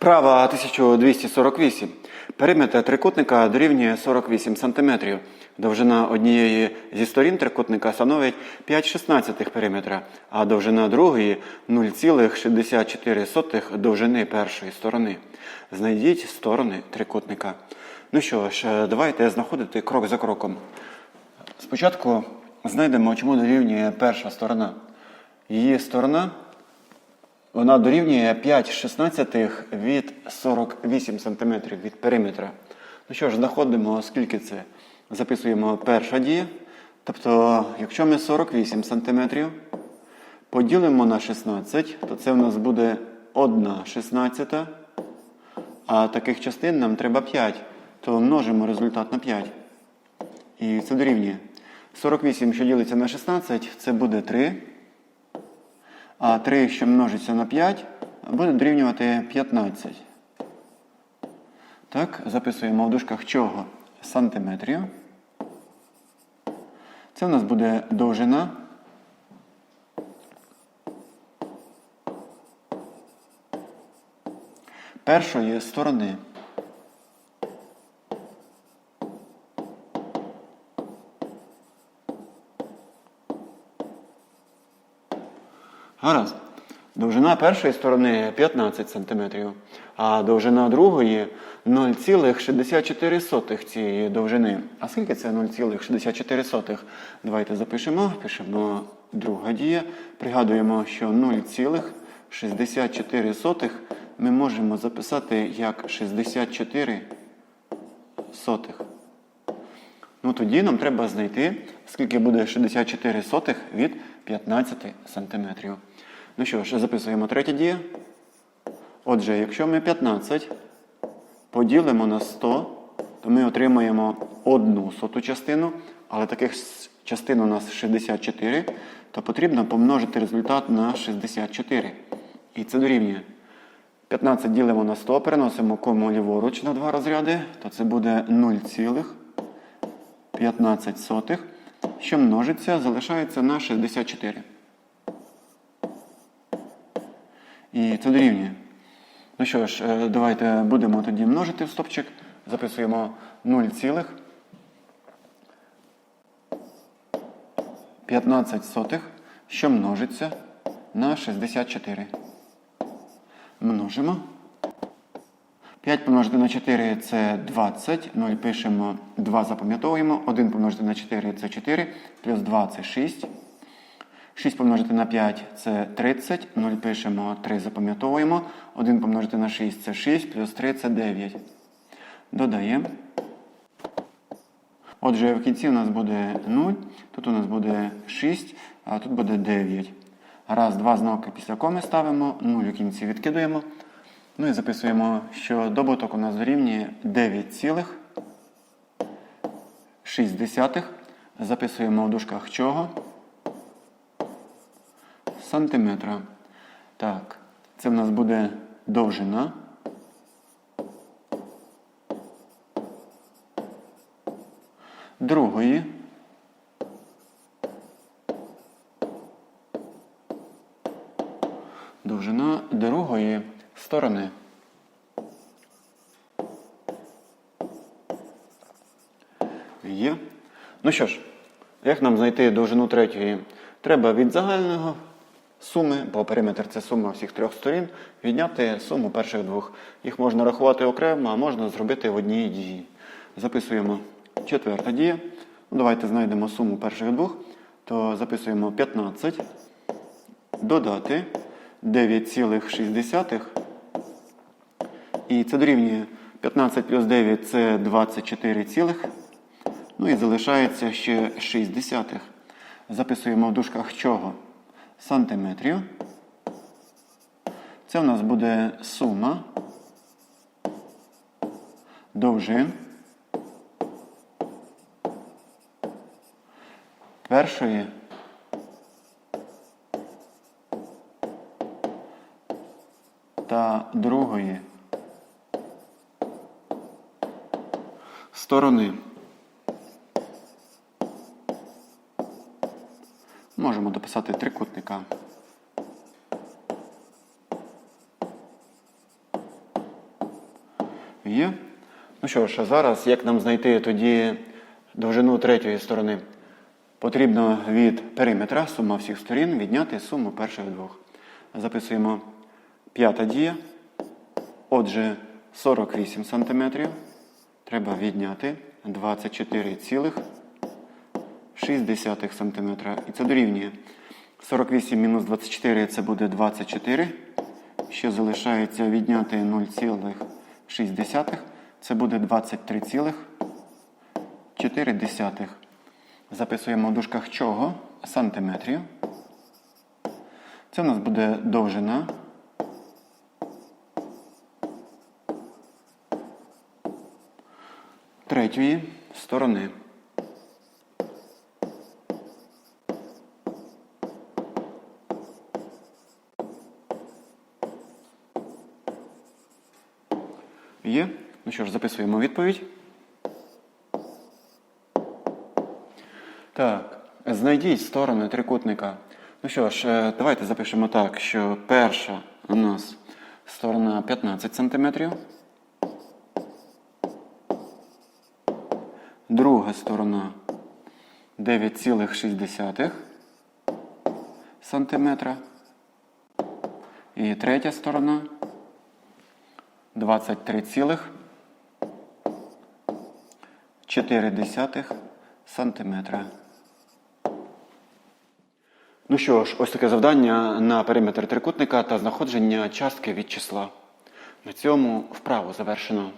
Вправа 1248. Периметр трикутника дорівнює 48 см. Довжина однієї зі сторін трикутника становить 5,16 периметра, а довжина другої 0,64 довжини першої сторони. Знайдіть сторони трикутника. Ну що ж, давайте знаходити крок за кроком. Спочатку знайдемо, чому дорівнює перша сторона. Її сторона вона дорівнює 5,16 від 48 см від периметра. Ну що ж, знаходимо, скільки це. Записуємо перша дія. Тобто, якщо ми 48 см поділимо на 16, то це в нас буде 1 16. А таких частин нам треба 5. То множимо результат на 5. І це дорівнює. 48, що ділиться на 16, це буде 3. А 3, що множиться на 5, буде дорівнювати 15. Так, записуємо в дужках чого? Сантиметрів. Це у нас буде довжина. Першої сторони. Гаразд. Довжина першої сторони 15 см, а довжина другої 0,64 цієї довжини. А скільки це 0,64? Давайте запишемо. Пишемо друга дія. Пригадуємо, що 0,64 ми можемо записати як 64 сотих. Ну тоді нам треба знайти, скільки буде 64 сотих від 15 сантиметрів. Ну що ж, записуємо третя дія. Отже, якщо ми 15 поділимо на 100, то ми отримаємо одну соту частину, але таких частин у нас 64, то потрібно помножити результат на 64. І це дорівнює. 15 ділимо на 100, переносимо кому ліворуч на два розряди, то це буде 0,15, що множиться, залишається на 64. І це дорівнює. Ну що ж, е, давайте будемо тоді множити в стопчик. Записуємо 0,15, що множиться на 64. Множимо. 5 помножити на 4 це 20. 0 пишемо, 2 запам'ятовуємо. 1 помножити на 4 це 4, плюс 2 це 6. 6 помножити на 5 це 30. 0 пишемо, 3 запам'ятовуємо. 1 помножити на 6 це 6, плюс 3 це 9. Додаємо. Отже, в кінці у нас буде 0, тут у нас буде 6, а тут буде 9. Раз, два знаки після коми ставимо, 0 у кінці відкидуємо. Ну і записуємо, що добуток у нас дорівнює 9,6. Записуємо в дужках чого? Сантиметра. Так, це в нас буде довжина. Другої. Довжина другої сторони. Є. Ну що ж, як нам знайти довжину третьої? Треба від загального суми, бо периметр це сума всіх трьох сторін, відняти суму перших двох. Їх можна рахувати окремо, а можна зробити в одній дії. Записуємо четверта дія. Ну, Давайте знайдемо суму перших двох. То записуємо 15. Додати 9,6. І це дорівнює 15 плюс 9 це 24, цілих. ну і залишається ще 6. Записуємо в дужках чого? Сантиметрів. Це в нас буде сума довжин першої та другої сторони. Можемо дописати трикутника. Є. Ну що ж, а зараз як нам знайти тоді довжину третьої сторони? Потрібно від периметра сума всіх сторін відняти суму перших двох. Записуємо п'ята дія. Отже, 48 см. Треба відняти 24,6 см. І це дорівнює. 48 мінус 24 це буде 24. Ще залишається відняти 0,6. Це буде 23,4. Записуємо в дужках чого? Сантиметрів. Це у нас буде довжина. Третьої сторони. Є. Ну що ж, записуємо відповідь. Так, знайдіть сторони трикутника. Ну що ж, е, давайте запишемо так, що перша у нас сторона 15 см. Друга сторона 9,6 см. І третя сторона 23,4 сантиметра. Ну що ж, ось таке завдання на периметр трикутника та знаходження частки від числа. На цьому вправу завершено.